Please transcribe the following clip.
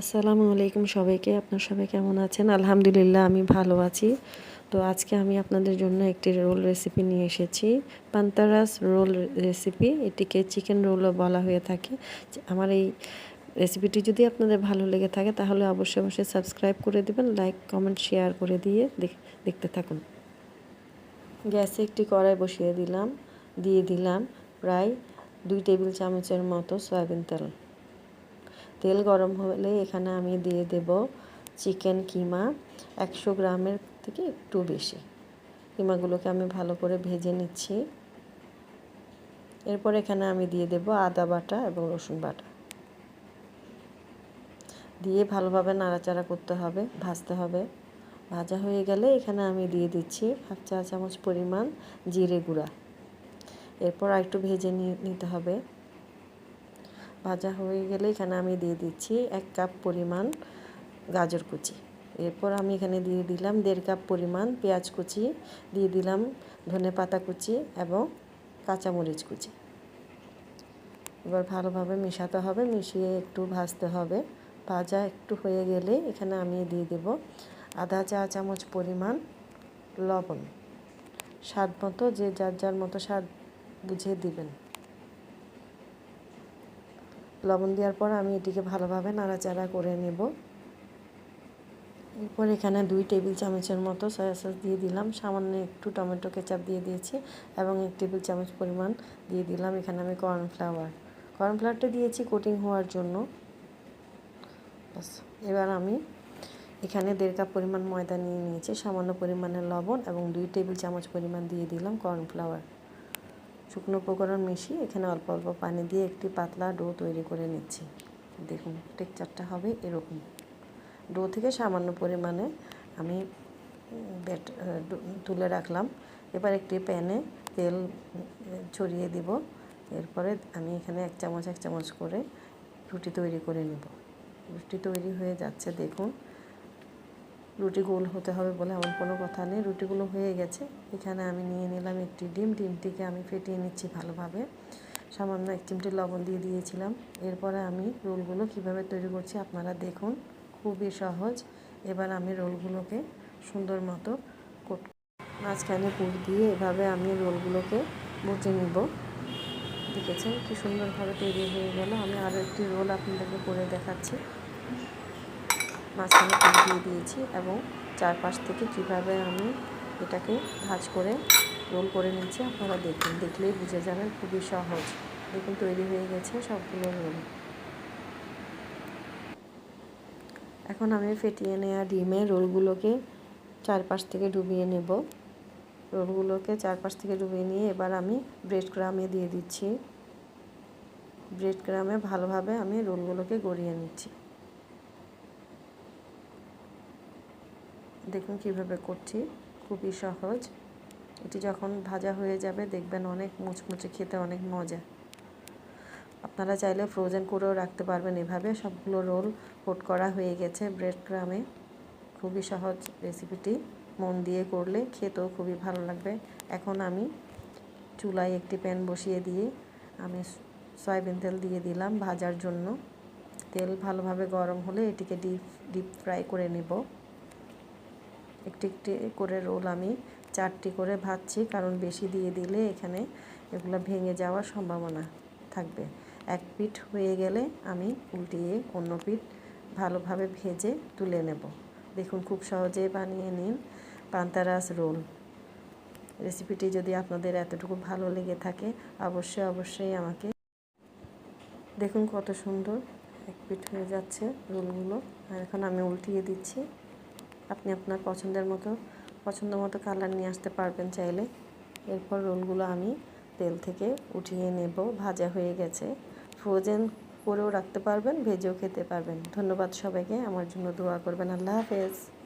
আসসালামু আলাইকুম সবাইকে। আপনার সবাই কেমন আছেন? আলহামদুলিল্লাহ, আমি ভালো আছি। তো আজকে আমি আপনাদের জন্য একটি রোল রেসিপি নিয়ে এসেছি। পান্তারাস রোল রেসিপি, এটিকে চিকেন রোলও বলা হয়ে থাকে। আমার এই রেসিপিটি যদি আপনাদের ভালো লেগে থাকে, তাহলে অবশ্যই অবশ্যই সাবস্ক্রাইব করে দেবেন, লাইক, কমেন্ট, শেয়ার করে দিয়ে দেখতে থাকুন। গ্যাসে একটি কড়াই বসিয়ে দিলাম, দিয়ে দিলাম প্রায় দুই টেবিল চামচের মতো সয়াবিন তেল। তেল গরম হলে এখানে আমি দিয়ে দেব চিকেন কিমা একশো গ্রামের থেকে একটু বেশি। কিমাগুলোকে আমি ভালো করে ভেজে নিচ্ছি। এরপর এখানে আমি দিয়ে দেব আদা বাটা এবং রসুন বাটা। দিয়ে ভালোভাবে নাড়াচাড়া করতে হবে, ভাজতে হবে। ভাজা হয়ে গেলে এখানে আমি দিয়ে দিচ্ছি হাফ চা চামচ পরিমাণ জিরে গুঁড়া। এরপর আরেকটু ভেজে নিতে হবে। ভাজা হয়ে গেলে এখানে আমি দিয়ে দিচ্ছি এক কাপ পরিমাণ গাজর কুচি। এরপর আমি এখানে দিয়ে দিলাম দেড় কাপ পরিমাণ পেঁয়াজ কুচি, দিয়ে দিলাম ধনে পাতা কুচি এবং কাঁচামরিচ কুচি। এবার ভালোভাবে মেশাতে হবে, মিশিয়ে একটু ভাজতে হবে। ভাজা একটু হয়ে গেলে এখানে আমি দিয়ে দেব আধা চা চামচ পরিমাণ লবণ। স্বাদ মতো যে যার যার মতো স্বাদ বুঝে দিবেন। লবণ দেওয়ার পর আমি এটিকে ভালোভাবে নাড়াচাড়া করে নেব। এরপর এখানে দুই টেবিল চামচের মতো সয়া সস দিয়ে দিলাম। সামান্য একটু টমেটো কেচাপ দিয়ে দিয়েছি এবং এক টেবিল চামচ পরিমাণ দিয়ে দিলাম। এখানে আমি কর্নফ্লাওয়ার। কর্নফ্লাওয়ারটা দিয়েছি কোটিং হওয়ার জন্য। এবার আমি এখানে দেড় কাপ পরিমাণ ময়দা নিয়ে নিয়েছি। সামান্য পরিমাণের লবণ এবং দুই টেবিল চামচ পরিমাণ দিয়ে দিলাম কর্নফ্লাওয়ার। শুকনো উপকরণ মিশিয়ে এখানে অল্প অল্প পানি দিয়ে একটি পাতলা ডো তৈরি করে নিচ্ছি। দেখুন টেকচারটা হবে এরকম। ডো থেকে সামান্য পরিমাণে আমি ব্যাট তুলে রাখলাম। এবার একটি প্যানে তেল ছড়িয়ে দিব। এরপরে আমি এখানে এক চামচ এক চামচ করে রুটি তৈরি করে নেব। রুটি তৈরি হয়ে যাচ্ছে, দেখুন। রুটি গোল হতে হবে বলে এমন কোনো কথা নেই। রুটিগুলো হয়ে গেছে। এখানে আমি নিয়ে নিলাম একটি ডিম। ডিমটিকে আমি ফেটিয়ে নিচ্ছি ভালোভাবে। সামান্য এক চিমটি লবণ দিয়ে দিয়েছিলাম। এরপরে আমি রোলগুলো কীভাবে তৈরি করছি আপনারা দেখুন। খুবই সহজ। এবার আমি রোলগুলোকে সুন্দর মতো কোট মাঝখানে পুর দিয়ে এভাবে আমি রোলগুলোকে বুঝে নিব। দেখেছেন কি সুন্দরভাবে তৈরি হয়ে গেল। আমি আরও একটি রোল আপনাদেরকে করে দেখাচ্ছি। মাঝখানে দিয়ে দিয়েছি এবং চারপাশ থেকে কীভাবে আমি এটাকে ভাজ করে রোল করে নিচ্ছি আপনারা দেখুন। দেখলেই বুঝে যাবেন, খুবই সহজ। দেখুন, তৈরি হয়ে গেছে সবগুলো রোল। এখন আমি ফেটিয়ে নেওয়া ডিমে রোলগুলোকে চারপাশ থেকে ডুবিয়ে নেব। রোলগুলোকে চারপাশ থেকে ডুবিয়ে নিয়ে এবার আমি ব্রেড ক্রামে দিয়ে দিচ্ছি। ব্রেড ক্রামে ভালোভাবে আমি রোলগুলোকে গড়িয়ে নিচ্ছি। দেখুন কীভাবে করছি, খুবই সহজ। এটি যখন ভাজা হয়ে যাবে, দেখবেন অনেক মুচমুচে খেতে অনেক মজা। আপনারা চাইলে ফ্রোজেন করেও রাখতে পারবেন এভাবে। সবগুলো রোল কোট করা হয়ে গেছে ব্রেড ক্রামে খুবই সহজ রেসিপিটি মন দিয়ে করলে খেতেও খুবই ভালো লাগবে। এখন আমি চুলায় একটি প্যান বসিয়ে দিয়ে আমি সয়াবিন তেল দিয়ে দিলাম ভাজার জন্য। তেল ভালোভাবে গরম হলে এটিকে ডিপ ডিপ ফ্রাই করে নেব। একটি একটি করে রোল আমি চারটি করে ভাজছি, কারণ বেশি দিয়ে দিলে এখানে এগুলো ভেঙে যাওয়ার সম্ভাবনা থাকবে। এক পিঠ হয়ে গেলে আমি উল্টিয়ে অন্য পিঠ ভালোভাবে ভেজে তুলে নেব। দেখুন, খুব সহজে বানিয়ে নিন পান্তারাস রোল। রেসিপিটি যদি আপনাদের এতটুকু ভালো লেগে থাকে, অবশ্যই অবশ্যই আমাকে দেখুন কত সুন্দর এক পিঠ হয়ে যাচ্ছে রোলগুলো। আর এখন আমি উল্টিয়ে দিচ্ছি। আপনি আপনার পছন্দের মতো, পছন্দ মতো কালার নিয়ে আসতে পারবেন চাইলে। এরপর রোলগুলো আমি তেল থেকে উঠিয়ে নেব, ভাজা হয়ে গেছে। ফ্রোজেন করেও রাখতে পারবেন, ভেজেও খেতে পারবেন। ধন্যবাদ সবাইকে, আমার জন্য দোয়া করবেন। আল্লাহ হাফেজ।